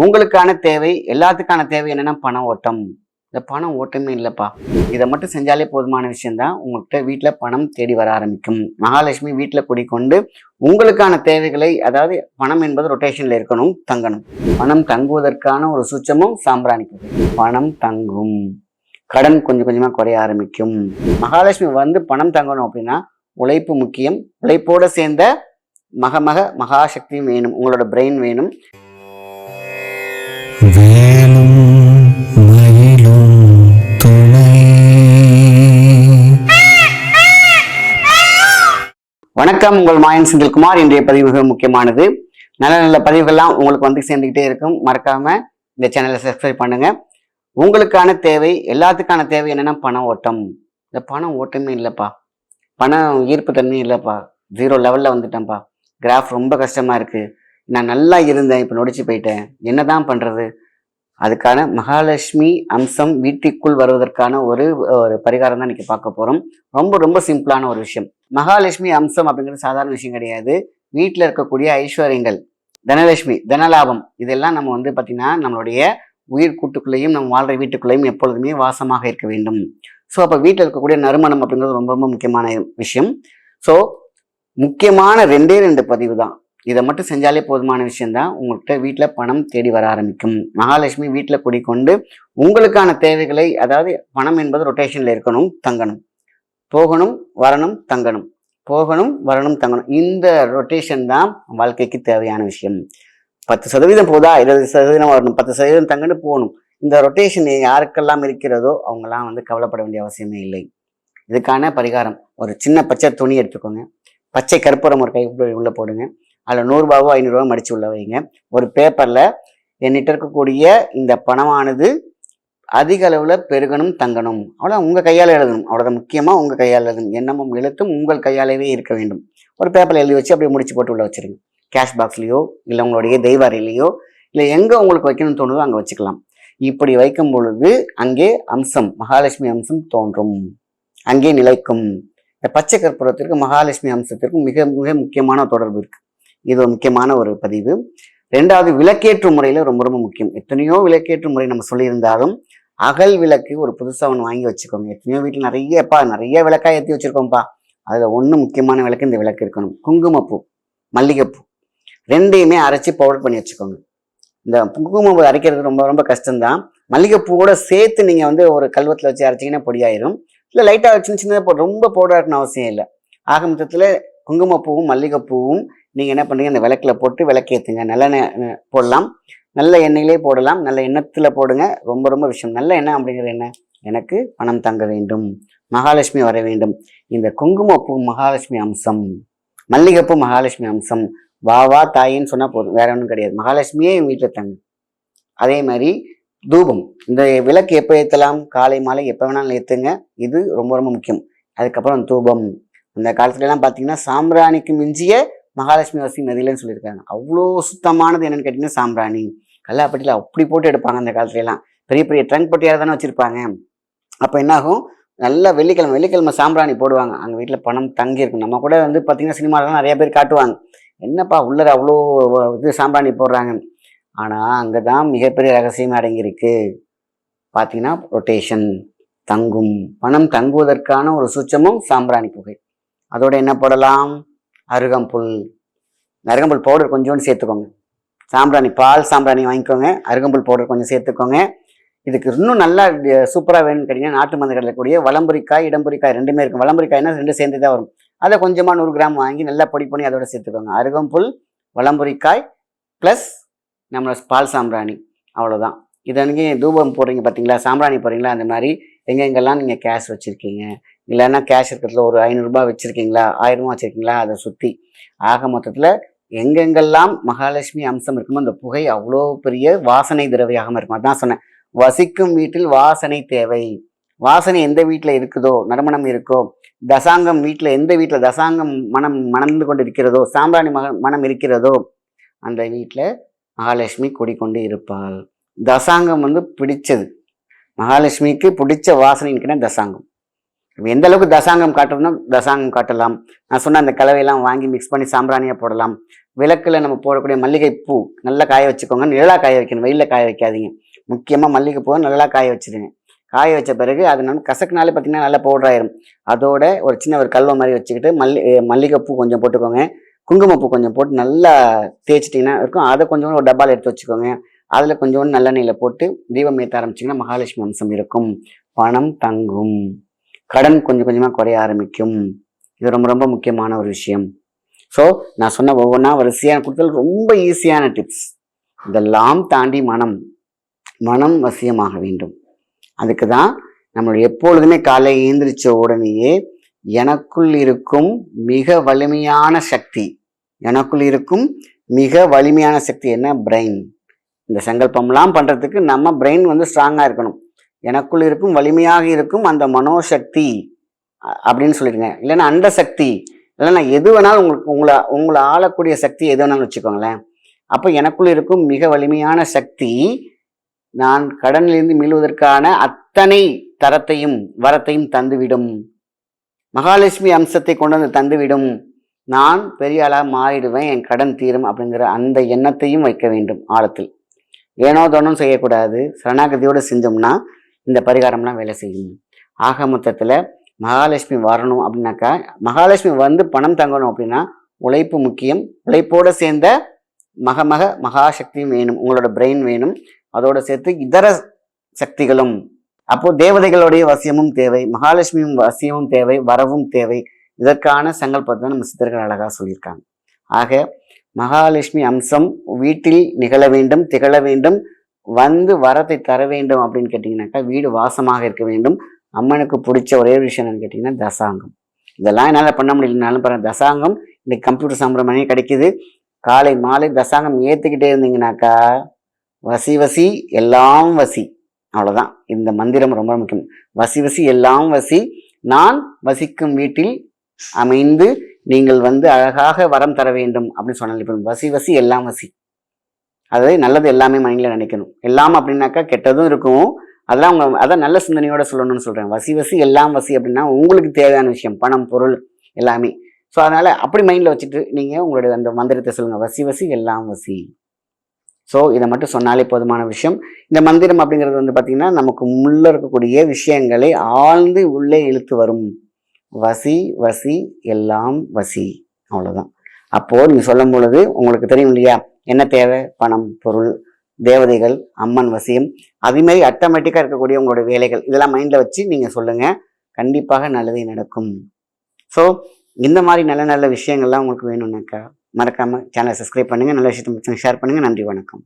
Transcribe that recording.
உங்களுக்கான தேவை எல்லாத்துக்கான தேவை என்னென்னா பண ஓட்டம். இந்த பணம் ஓட்டமே இல்லைப்பா. இதை மட்டும் செஞ்சாலே போதுமான விஷயம்தான். உங்கள்கிட்ட வீட்டில் பணம் தேடி வர ஆரம்பிக்கும். மகாலட்சுமி வீட்டில் குடிக்கொண்டு உங்களுக்கான தேவைகளை அதாவது பணம் என்பது ரொட்டேஷனில் இருக்கணும் தங்கணும். பணம் தங்குவதற்கான ஒரு சுச்சமும் சாம்பிராணிக்கு. பணம் தங்கும். கடன் கொஞ்சம் கொஞ்சமாக குறைய ஆரம்பிக்கும். மகாலட்சுமி வந்து பணம் தங்கணும் அப்படின்னா உழைப்பு முக்கியம். உழைப்போடு சேர்ந்த மகமக மகாசக்தியும் வேணும். உங்களோட பிரெயின் வேணும். வணக்கம் உங்கள் மாயன் செந்தில்குமார். இன்றைய பதிவு மிக முக்கியமானது. நல்ல நல்ல பதிவுகள்லாம் உங்களுக்கு வந்து சேர்ந்துக்கிட்டே இருக்கும். மறக்காம இந்த சேனலை சப்ஸ்கிரைப் பண்ணுங்க. உங்களுக்கான தேவை எல்லாத்துக்கான தேவை என்னன்னா பண ஓட்டம். இந்த பணம் ஓட்டமே இல்லைப்பா. பணம் ஈர்ப்பு தன்மை இல்லைப்பா. ஜீரோ லெவலில் வந்துட்டேன்ப்பா. கிராஃப் ரொம்ப கஷ்டமா இருக்கு. நான் நல்லா இருந்தேன் இப்போ நொடிச்சு போயிட்டேன். என்னதான் பண்றது? அதுக்கான மகாலட்சுமி அம்சம் வீட்டுக்குள் வருவதற்கான ஒரு ஒரு பரிகாரம் தான் இன்றைக்கி பார்க்க போகிறோம் ரொம்ப ரொம்ப சிம்பிளான ஒரு விஷயம். மகாலட்சுமி அம்சம் அப்படிங்கிறது சாதாரண விஷயம் கிடையாது. வீட்டில் இருக்கக்கூடிய ஐஸ்வர்யங்கள் தனலட்சுமி தனலாபம் இதெல்லாம் நம்ம வந்து பார்த்திங்கன்னா நம்மளுடைய உயிர் கூட்டுக்குள்ளேயும் நம்ம வாழ்கிற வீட்டுக்குள்ளேயும் எப்பொழுதுமே வாசமாக இருக்க வேண்டும். ஸோ அப்போ வீட்டில் இருக்கக்கூடிய நறுமணம் அப்படிங்கிறது ரொம்ப ரொம்ப முக்கியமான விஷயம். ஸோ முக்கியமான ரெண்டே ரெண்டு பதிவு தான். இதை மட்டும் செஞ்சாலே போதுமான விஷயம்தான். உங்கள்கிட்ட வீட்டில் பணம் தேடி வர ஆரம்பிக்கும். மகாலட்சுமி வீட்டில் குடிக்கொண்டு உங்களுக்கான தேவைகளை அதாவது பணம் என்பது ரொட்டேஷனில் இருக்கணும் தங்கணும். போகணும் வரணும் தங்கணும். போகணும் வரணும் தங்கணும். இந்த ரொட்டேஷன் தான் வாழ்க்கைக்கு தேவையான விஷயம். பத்து சதவீதம் போதா? இருபது சதவீதம் வரணும். பத்து சதவீதம் தங்கன்னு போகணும். இந்த ரொட்டேஷன் யாருக்கெல்லாம் இருக்கிறதோ அவங்கெல்லாம் வந்து கவலைப்பட வேண்டிய அவசியமே இல்லை. இதுக்கான பரிகாரம். ஒரு சின்ன பச்சை துணி எடுத்துக்கோங்க. பச்சை கற்பூரம் ஒரு கை உள்ளே உள்ள போடுங்க. அதில் நூறுரூபாவோ ஐநூறுரூவா மடிச்சு உள்ள வைங்க. ஒரு பேப்பரில் என்கிட்ட இருக்கக்கூடிய இந்த பணமானது அதிக அளவில் பெருகணும் தங்கணும். அவ்வளோ உங்கள் கையால் எழுதணும். அவ்வளோதான் முக்கியமாக உங்கள் கையால் எழுதணும். எண்ணமும் எழுத்தும் உங்கள் கையாலவே இருக்க வேண்டும். ஒரு பேப்பரில் எழுதி வச்சு அப்படியே முடிச்சு போட்டு உள்ள வச்சுருங்க. கேஷ் பாக்ஸ்லேயோ இல்லை உங்களுடைய தெய்வாரிலேயோ இல்லை எங்கே உங்களுக்கு வைக்கணும்னு தோணுதோ அங்கே வச்சுக்கலாம். இப்படி வைக்கும் பொழுது அங்கே அம்சம் மகாலட்சுமி அம்சம் தோன்றும். அங்கே நிலைக்கும். இந்த பச்சை கற்பூரத்திற்கும் மகாலட்சுமி அம்சத்திற்கும் மிக மிக முக்கியமான தொடர்பு இருக்குது இது ஒரு முக்கியமான ஒரு பதிவு. ரெண்டாவது விளக்கேற்று முறையில் ரொம்ப ரொம்ப முக்கியம். எத்தனையோ விளக்கேற்று முறை நம்ம சொல்லியிருந்தாலும் அகல் விளக்கு ஒரு புதுசாக ஒன்று வாங்கி வச்சுக்கோங்க. எத்தனையோ வீட்டில் நிறையப்பா நிறைய விளக்காக ஏற்றி வச்சுருக்கோம்ப்பா. அதில் ஒன்று முக்கியமான விளக்கு இந்த விளக்கு இருக்கணும். குங்குமப்பூ மல்லிகைப்பூ. ரெண்டையுமே அரைச்சி பவுடர் பண்ணி வச்சுக்கோங்க. இந்த குங்குமப்பூ அரைக்கிறது ரொம்ப ரொம்ப கஷ்டம்தான். மல்லிகைப்பூவோட சேர்த்து நீங்கள் வந்து ஒரு கல்வத்தில் வச்சு அரைச்சிங்கன்னா பொடியாயிரும். இல்லை லைட்டாக சின்ன சின்னதாக ரொம்ப பவுடர் இருக்கணும் அவசியம் இல்லை. ஆக மொத்தத்தில் குங்குமப்பூவும் மல்லிகைப்பூவும் நீங்கள் என்ன பண்ணுறீங்க அந்த விளக்கில் போட்டு விளக்கேற்றுங்க நல்லெண்ணெய் போடலாம். நல்ல எண்ணெயிலே போடலாம். நல்ல எண்ணத்தில் போடுங்க. ரொம்ப ரொம்ப விஷயம். நல்ல எண்ணெய் அப்படிங்கிறது என்ன எனக்கு பணம் தங்க வேண்டும். மகாலட்சுமி வர வேண்டும். இந்த குங்குமப்பூ மகாலட்சுமி அம்சம் மல்லிகைப்பூ மகாலட்சுமி அம்சம் வா வா தாயின்னு சொன்னால் போதும். வேற ஒன்றும் கிடையாது. மகாலட்சுமியே என் வீட்டில் தங்கு. அதே மாதிரி தூபம். இந்த விளக்கு எப்போ ஏற்றலாம் காலை மாலை எப்போ வேணாலும் ஏற்றுங்க இது ரொம்ப ரொம்ப முக்கியம். அதுக்கப்புறம் தூபம். அந்த காலத்துலலாம் பார்த்தீங்கன்னா சாம்பிராணிக்கு மிஞ்சிய மகாலட்சுமி வசி நதியிலன்னு சொல்லியிருக்காங்க. அவ்வளோ சுத்தமானது என்னன்னு கேட்டிங்கன்னா சாம்பிராணி. கல்லாப்பட்டியில் அப்படி போட்டு எடுப்பாங்க அந்த காலத்துலலாம். பெரிய பெரிய ட்ரங்க் பட்டியாக தானே வச்சுருப்பாங்க. அப்போ என்னாகும்? நல்லா வெள்ளிக்கிழமை வெள்ளிக்கிழமை சாம்பிராணி போடுவாங்க. அங்கே வீட்டில் பணம் தங்கி இருக்கும் நம்ம கூட வந்து பார்த்தீங்கன்னா சினிமாலலாம் நிறைய பேர் காட்டுவாங்க. என்னப்பா உள்ளர அவ்வளோ இது சாம்பிராணி போடுறாங்க ஆனால் அங்கே தான் மிகப்பெரிய ரகசியம் அடங்கியிருக்கு. பார்த்தீங்கன்னா ரொட்டேஷன் தங்கும். பணம் தங்குவதற்கான ஒரு சுச்சமும் சாம்பிராணி புகை. அதோட என்ன போடலாம்? அருகம்புல். அருகம்புல் பவுடர் கொஞ்சோண்டு சேர்த்துக்கோங்க. சாம்பிராணி பால் சாம்பிராணி வாங்கிக்கோங்க. அருகம்புல் பவுடர் கொஞ்சம் சேர்த்துக்கோங்க. இதுக்கு இன்னும் நல்லா சூப்பராக வேணும்னு கேட்டிங்கன்னா நாட்டு மருந்து கூடிய வளம்புரிக்காய் இடம்புரிக்காய் ரெண்டுமே இருக்கும். வளம்புரிக்காய்னா ரெண்டு சேர்ந்து தான் வரும். அதை கொஞ்சமாக நூறு கிராம் வாங்கி நல்லா பொடி பண்ணி அதோட சேர்த்துக்கோங்க. அருகம்புல் வளம்புரிக்காய் ப்ளஸ் நம்ம பால் சாம்பிராணி. அவ்வளோதான் இது அன்றைக்கி தூபம் போடுறீங்க பார்த்தீங்களா சாம்பிராணி போடுறீங்களா? அந்த மாதிரி எங்கெங்கெல்லாம் நீங்கள் கேஷ் வச்சுருக்கீங்க? இல்லைன்னா கேஷ் இருக்கிறதுல ஒரு ஐநூறுரூபா வச்சுருக்கீங்களா? ஆயிரரூபா வச்சுருக்கீங்களா? அதை சுற்றி ஆக மொத்தத்தில் எங்கெங்கெல்லாம் மகாலட்சுமி அம்சம் இருக்குமோ அந்த புகை அவ்வளோ பெரிய வாசனை திரவியாகவும் இருக்கும். அதான் சொன்னேன். வசிக்கும் வீட்டில் வாசனை தேவை. வாசனை எந்த வீட்டில் இருக்குதோ நறுமணம் இருக்கோ தசாங்கம் வீட்டில் எந்த வீட்டில் தசாங்கம் மனம் மணந்து கொண்டு இருக்கிறதோ சாம்பிராணி மக மனம் இருக்கிறதோ அந்த வீட்டில் மகாலட்சுமி குடிக்கொண்டு இருப்பாள். தசாங்கம் வந்து பிடிச்சது. மகாலட்சுமிக்கு பிடிச்ச வாசனைன்னு தசாங்கம். எந்த அளவுக்கு தசாங்கம் காட்டுறதுனா தசாங்கம் காட்டலாம். நான் சொன்ன அந்த கலவையெல்லாம் வாங்கி மிக்ஸ் பண்ணி சாம்பிராணியாக போடலாம். விளக்கில் நம்ம போடக்கூடிய மல்லிகை பூ நல்லா காய வச்சுக்கோங்க. நிழலா காய வைக்கணும். வெயிலில் காய வைக்காதீங்க. முக்கியமாக மல்லிகை பூவை நல்லா காய வச்சுருங்க. காய வச்ச பிறகு அது நம்ம கசக்குனாலே பார்த்தீங்கன்னா நல்லா பவுடர் ஆயிரும். அதோட ஒரு சின்ன ஒரு கல்வ மாதிரி வச்சுக்கிட்டு மல்லி மல்லிகைப்பூ கொஞ்சம் போட்டுக்கோங்க. குங்குமப்பூ கொஞ்சம் போட்டு நல்லா தேய்ச்சிட்டிங்கன்னா இருக்கும். அதை கொஞ்சம் ஒரு டப்பாவில் எடுத்து வச்சுக்கோங்க. அதில் கொஞ்சோண்டு நல்லெண்ணெயில் போட்டு தீபம் ஏற்ற ஆரம்பிச்சிங்கன்னா மகாலட்சுமி அம்சம் இருக்கும். பணம் தங்கும். கடன் கொஞ்சம் கொஞ்சமாக குறைய ஆரம்பிக்கும். இது ரொம்ப ரொம்ப முக்கியமான ஒரு விஷயம். ஸோ நான் சொன்ன ஒவ்வொன்றா வரிசையான கொடுத்தல் ரொம்ப ஈஸியான டிப்ஸ் இதெல்லாம் தாண்டி மனம் மனம் வசியமாக வேண்டும். அதுக்கு தான் நம்ம எப்பொழுதுமே காலை ஏந்திரிச்ச உடனேயே எனக்குள் இருக்கும் மிக வலிமையான சக்தி எனக்குள் இருக்கும் மிக வலிமையான சக்தி என்ன? பிரெயின் இந்த சங்கல்பம்லாம் பண்ணுறதுக்கு நம்ம பிரெயின் வந்து ஸ்ட்ராங்காக இருக்கணும். எனக்குள் இருக்கும் வலிமையாக இருக்கும் அந்த மனோசக்தி அப்படின்னு சொல்லிடுங்க இல்லைன்னா அண்ட சக்தி இல்லைன்னா எது வேணாலும் உங்களுக்கு உங்களை உங்களை ஆளக்கூடிய சக்தி எது வேணாலும் வச்சுக்கோங்களேன். அப்போ எனக்குள் இருக்கும் மிக வலிமையான சக்தி நான் கடனிலிருந்து மீள்வதற்கான அத்தனை தரத்தையும் வரத்தையும் தந்துவிடும். மகாலட்சுமி அம்சத்தை கொண்டு வந்து தந்துவிடும். நான் பெரிய ஆளாக மாறிடுவேன் என் கடன் தீரும் அப்படிங்கிற அந்த எண்ணத்தையும் வைக்க வேண்டும் ஆழத்தில். ஏனோ தோணும் செய்யக்கூடாது. சரணாகதியோடு செஞ்சோம்னா இந்த பரிகாரம்லாம் வேலை செய்யும். ஆக மொத்தத்தில் மகாலட்சுமி வரணும் அப்படின்னாக்கா மகாலட்சுமி வந்து பணம் தங்கணும் அப்படின்னா உழைப்பு முக்கியம். உழைப்போடு சேர்ந்த மகமக மகாசக்தியும் வேணும். உங்களோட பிரெயின் வேணும். அதோடு சேர்த்து இதர சக்திகளும். அப்போது தேவதைகளுடைய வசியமும் தேவை மகாலட்சுமியும் வசியமும் தேவை வரவும் தேவை. இதற்கான சங்கல்பத்தை நம்ம சித்தர்கள் அழகாக சொல்லியிருக்காங்க. ஆக மகாலட்சுமி அம்சம் வீட்டில் நிகழ வேண்டும் திகழ வேண்டும். வந்து வரத்தை தர வேண்டும் அப்படின்னு கேட்டிங்கனாக்கா வீடு வாசமாக இருக்க வேண்டும். அம்மனுக்கு பிடிச்ச ஒரே விஷயம் என்னன்னு கேட்டிங்கன்னா தசாங்கம். இதெல்லாம் என்னால் பண்ண முடியலனாலும் பாருங்கள் தசாங்கம் இன்னைக்கு கம்ப்யூட்டர் சாம்பிரமணியம் கிடைக்குது. காலை மாலை தசாங்கம் ஏற்றுக்கிட்டே இருந்தீங்கனாக்கா வசி வசி எல்லாம் வசி. அவ்வளோதான் இந்த மந்திரம் ரொம்ப முக்கியம். வசி வசி எல்லாம் வசி. நான் வசிக்கும் வீட்டில் அமைந்து நீங்கள் வந்து அழகாக வரம் தர வேண்டும் அப்படின்னு சொன்னாங்க இப்போ வசி வசி எல்லாம் வசி. அதாவது நல்லது எல்லாமே மைண்டில் நினைக்கணும். எல்லாம் அப்படின்னாக்கா கெட்டதும் இருக்கும். அதெல்லாம் அவங்க அதான் நல்ல சிந்தனையோட சொல்லணும்னு சொல்கிறேன் வசி வசி எல்லாம் வசி அப்படின்னா உங்களுக்கு தேவையான விஷயம் பணம் பொருள் எல்லாமே. ஸோ அதனால் அப்படி மைண்டில் வச்சுட்டு நீங்கள் உங்களுடைய அந்த மந்திரத்தை சொல்லுங்கள் வசி வசி எல்லாம் வசி. ஸோ இதை மட்டும் சொன்னாலே போதுமான விஷயம். இந்த மந்திரம் அப்படிங்கிறது வந்து பார்த்திங்கன்னா நமக்கு உள்ள இருக்கக்கூடிய விஷயங்களை ஆழ்ந்து உள்ளே இழுத்து வரும். வசி வசி எல்லாம் வசி. அவ்வளோதான் அப்போது நீங்கள் சொல்லும் பொழுது உங்களுக்கு தெரியும் இல்லையா? என்ன தேவை? பணம் பொருள் தேவதைகள் அம்மன் வசியம். அதேமாரி மாதிரி ஆட்டோமேட்டிக்காக இருக்கக்கூடிய உங்களுடைய வேலைகள். இதெல்லாம் மைண்டில் வச்சு நீங்கள் சொல்லுங்கள் கண்டிப்பாக நல்லதே நடக்கும். ஸோ இந்த மாதிரி நல்ல நல்ல விஷயங்கள்லாம் உங்களுக்கு வேணும்னாக்கா மறக்காமல் சேனலை சப்ஸ்கிரைப் பண்ணுங்கள் நல்ல விஷயத்தை ஷேர் பண்ணுங்கள் நன்றி வணக்கம்.